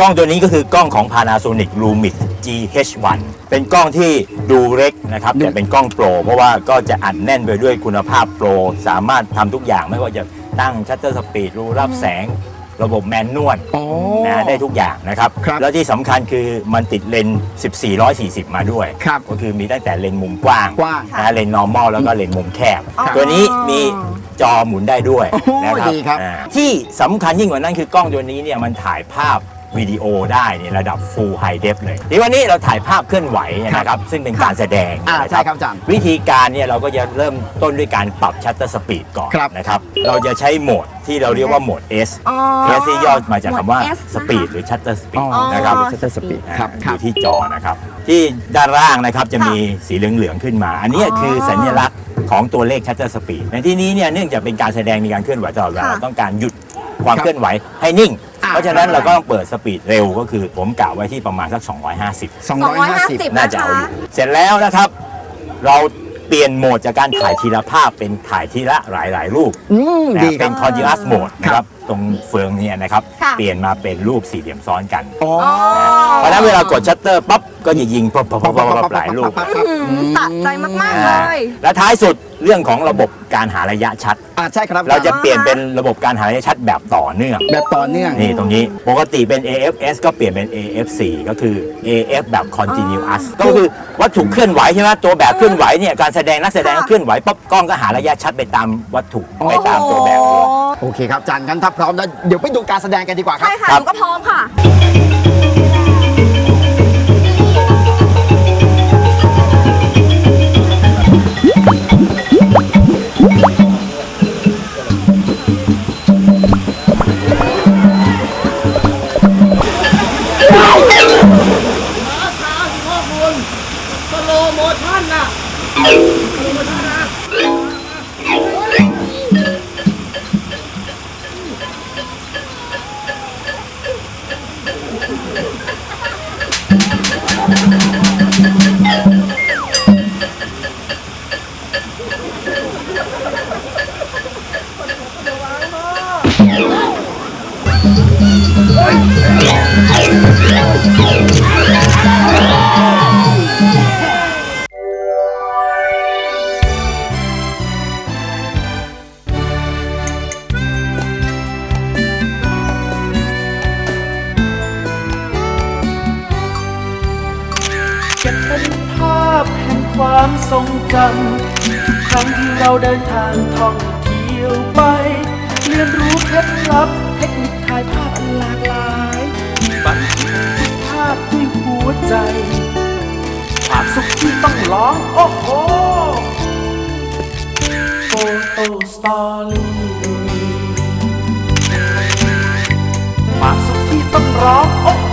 กล้องตัวนี้ก็คือกล้องของ Panasonic Lumix GH1 เป็นกล้องที่ดูเล็กนะครับดูแต่เป็นกล้องโปร เพราะว่าก็จะอัดแน่นไปด้วยคุณภาพโปร สามารถทำทุกอย่างไม่ว่าจะตั้งชัตเตอร์สปีดรูรับแสง ระบบแมนนวลอ๋อ นะได้ทุกอย่างนะครับ ครับแล้วที่สำคัญคือมันติดเลนส์ 1440 มาด้วย ครับก็คือมีตั้งแต่เลนส์มุมกว้างกว้างนะเลนส์ normal แล้วก็เลนส์มุมแคบอ๋อตัวนี้มีจอหมุนได้ด้วยโอ้โหนะครับดีครับ อ่าที่สำคัญยิ่งกว่านั้นคือกล้องตัวนี้เนี่ยมันถ่ายภาพ วิดีโอได้ในระดับ Full High Def เลยทีวันนี้เราถ่ายภาพเคลื่อนไหวนะครับซึ่งเป็นการแสดงอ่านะใช่ครับอาจารย์วิธีการเนี่ยเราก็จะเริ่มต้นด้วยการปรับชัตเตอร์สปีดก่อนครับ นะครับเราจะใช้โหมดที่เราเรียกว่าโหมด S อ๋อ S ที่ย่อมาจากคำว่าโหมด S สปีดหรือชัตเตอร์สปีอ๋ดอนะครับอ๋อชัตเตอร์สปีดครับอ่าคอรับยู่ที่จอนะครับ ที่ด้านล่างนะครับจะมีสีเหลืองๆขึ้นมา อันนี้คือสัญลักษณ์ของตัวเลขชัตเตอร์สปีดในที่นี้เนี่ยเนื่องจากเป็นการแสดงมีการเคลื่อนไหวตลอดเวลาค่ะ เราต้องการหยุดความเคลื่อนไหวให้นิ่งอ่า เพราะฉะนั้นเราก็ต้องเปิดสปีดเร็วก็คือผมกะไว้ที่ประมาณสัก 250 250 น่าจะเอาอยู่เสร็จแล้วนะครับ เราเปลี่ยนโหมดจากการถ่ายทีละภาพเป็นถ่ายทีละหลาย ๆ รูปอืมนะดีคเป็รับน continuous mode นะครับ ตรงเฟืองเนี่ยนะครับ ค่ะเปลี่ยนมาเป็นรูปสี่เหลี่ยมซ้อนกัน อ๋อ เพราะฉะนั้นเวลากดชัตเตอร์ปั๊บก็จะยิงปั๊บปั๊บปั๊บปั๊บปั๊บหลายรูปอืมสะใจมาก ๆ เลยและท้ายสุดเรื่องของระบบการหาระยะชัด อ่าใช่ครับเราจะเปลี่ยนเป็นระบบการหาระยะชัดแบบต่อเนื่อง แบบต่อเนื่อง นี่ตรงนี้ปกติเป็น AFS ก็เปลี่ยนเป็น AFC ก็คือ AF แบบ continuous ก็คือวัตถุเคลื่อนไหวใช่ไหมตัวแบบเคลื่อนไหวเนี่ยการแสดงนักแสดงก็เคลื่อนไหวปั๊บกล้องก็หาระยะชัดไปตามวัตถุไปตามตัวแบบเลย โอเคครับอาจารย์งั้นถ้าพร้อมแล้วเดี๋ยวไปดูการแสดงกันดีกว่าครับ ใช่ค่ะครัหบนูก็พร้อมค่ะ เความทรงจำทุกครั้งที่เราเดินทางท่องเที่ยวไป เรียนรู้เคล็ดลับเทคนิคถ่ายภาพอันหลากหลายบันทึกภาพด้วยหัวใจความสุขที่ต้องร้อง โอ้โหโฟโต้สตอรี่ความสุขที่ต้องร้องโอ